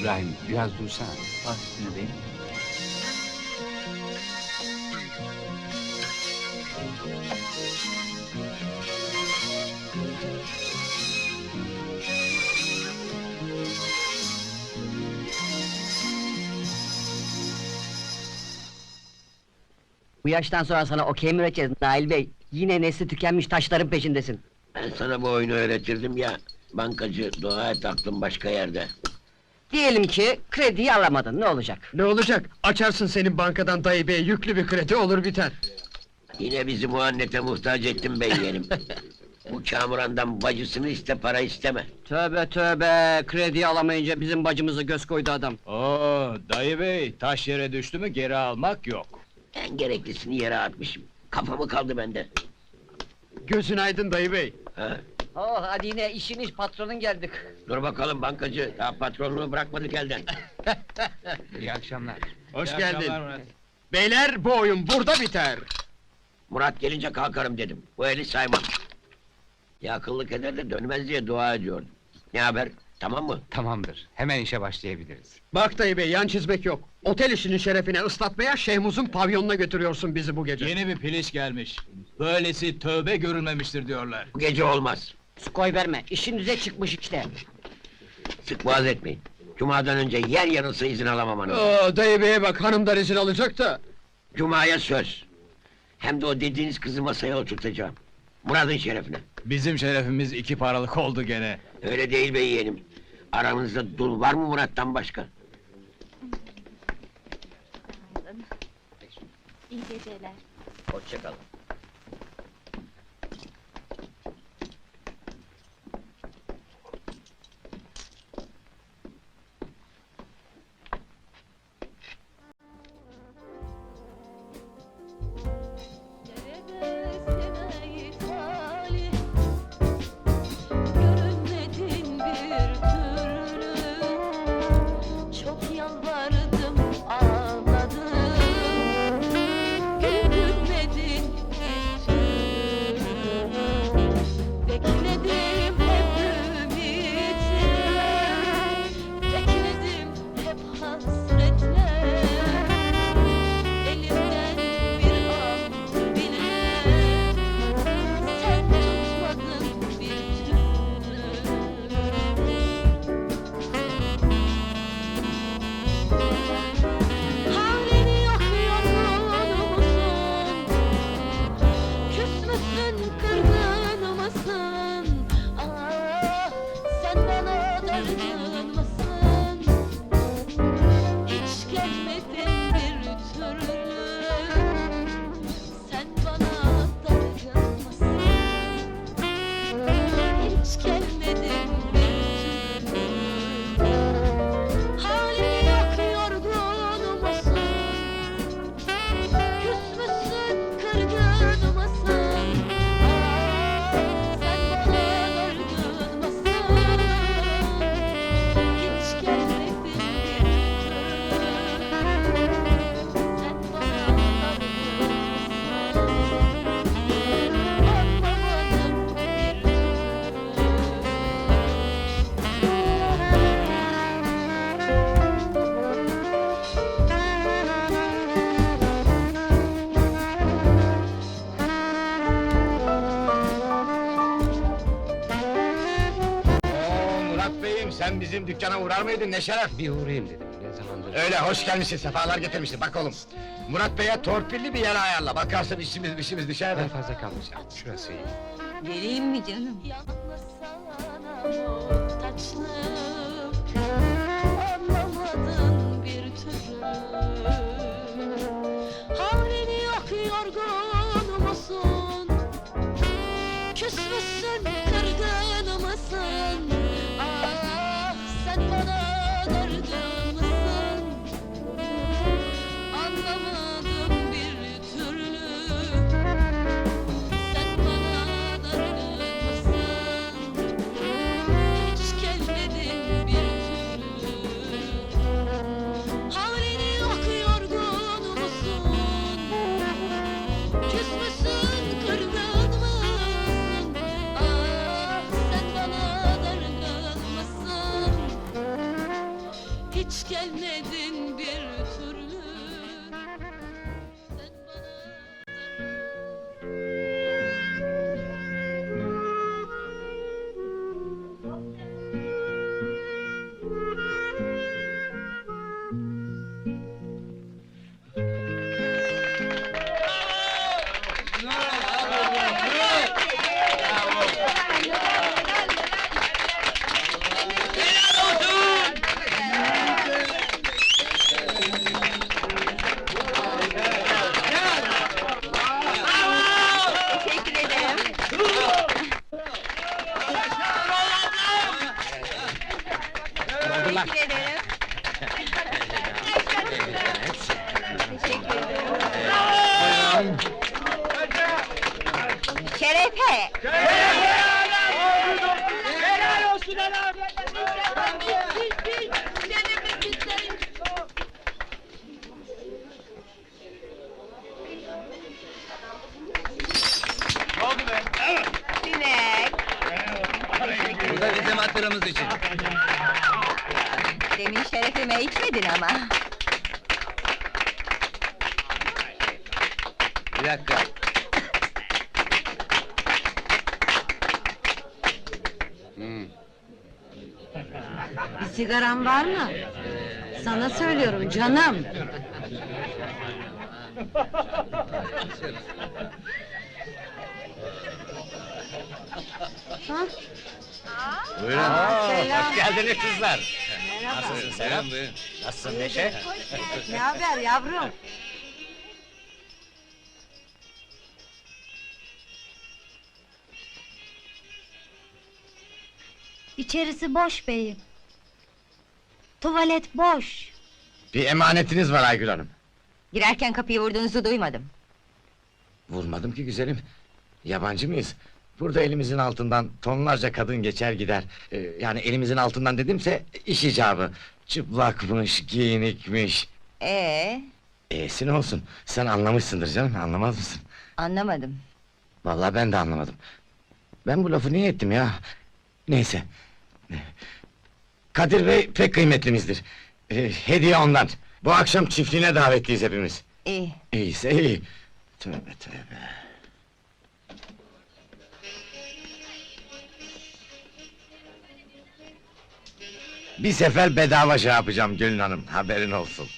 İbrahim biraz dursana. Baş üstüne beyim. Bu yaştan sonra sana okey mi öğreteceğiz Nail Bey? Yine nesli tükenmiş taşların peşindesin. Ben sana bu oyunu öğretirdim ya. Bankacı dua et aklın başka yerde. Diyelim ki krediyi alamadın, ne olacak? Ne olacak? Açarsın senin bankadan dayı bey yüklü bir kredi olur biter. Yine bizi muannete muhtaç ettin bey yeğenim. bu kamurandan bacısını iste para isteme. Tövbe tövbe, krediyi alamayınca bizim bacımızı göz koydu adam. Oo, dayı bey, taş yere düştü mü geri almak yok. En gereklisini yere atmışım. Kafamı kaldı bende. Gözün aydın dayı bey. Ha? Oh hadi yine işin iş patronun geldik. Dur bakalım bankacı. Daha patronluğu bırakmadık elden. İyi akşamlar. Hoş İyi geldin. akşamlar Murat. Beyler bu oyun burada biter. Murat gelince kalkarım dedim. Bu eli saymam. Ya akıllık eder de dönmez diye dua ediyordum. Ne haber? Tamam mı? Tamamdır. Hemen işe başlayabiliriz. Bak dayı bey yan çizmek yok. Otel işinin şerefine ıslatmaya Şehmuz'un pavyonuna götürüyorsun bizi bu gece. Yeni bir piliç gelmiş. Böylesi tövbe görülmemiştir diyorlar. Bu gece olmaz. Su koy verme, işin düze çıkmış işte. Sık boğaz etmeyin. Cuma'dan önce yer yanılsa izin alamam hanım. Aa, dayı beye bak hanımdan izin alacak da. Cuma'ya söz. Hem de o dediğiniz kızı masaya oturtacağım. Murat'ın şerefine. Bizim şerefimiz iki paralık oldu gene. Öyle değil be yeğenim. Aranızda dul var mı Murat'tan başka? İyi geceler. Hoşçakalın. months. Sen bizim dükkana uğrar mıydın ne şeref? Bir uğrayayım dedim. Ne zamandır... Öyle hoş gelmişsin, sefalar getirmişsin. Bak oğlum, Murat beye torpilli bir yer ayarla. Bakarsın işimiz işimiz düşer de. Ben fazla kalmayacağım. Şurası iyi. Vereyim mi canım? Yalnız sana Şerefe! Sinek! Bu da bizim hatırımız için. Demin şerefime içmedin ama. Bir dakika. Bir sigaran var mı? Sana söylüyorum canım. Buyurun. selam. Hoş geldiniz kızlar. Merhaba. Nasılsın Selam? Nasılsın Neşe? Ne haber yavrum? İçerisi boş beyim. Tuvalet boş. Bir emanetiniz var Aygül Hanım. Girerken kapıyı vurduğunuzu duymadım. Vurmadım ki güzelim. Yabancı mıyız? Burada elimizin altından tonlarca kadın geçer gider. Ee, yani elimizin altından dedimse iş icabı. Çıplakmış, giyinikmiş. Ee, E'si ne olsun? Sen anlamışsındır canım, anlamaz mısın? anlamadım. Vallahi ben de anlamadım. Ben bu lafı niye ettim ya? Neyse. Kadir Bey pek kıymetlimizdir. Ee, hediye ondan. Bu akşam çiftliğine davetliyiz hepimiz. İyi. İyiyse iyi. Tövbe tövbe. Bir sefer bedava şey yapacağım Gülün Hanım, haberin olsun.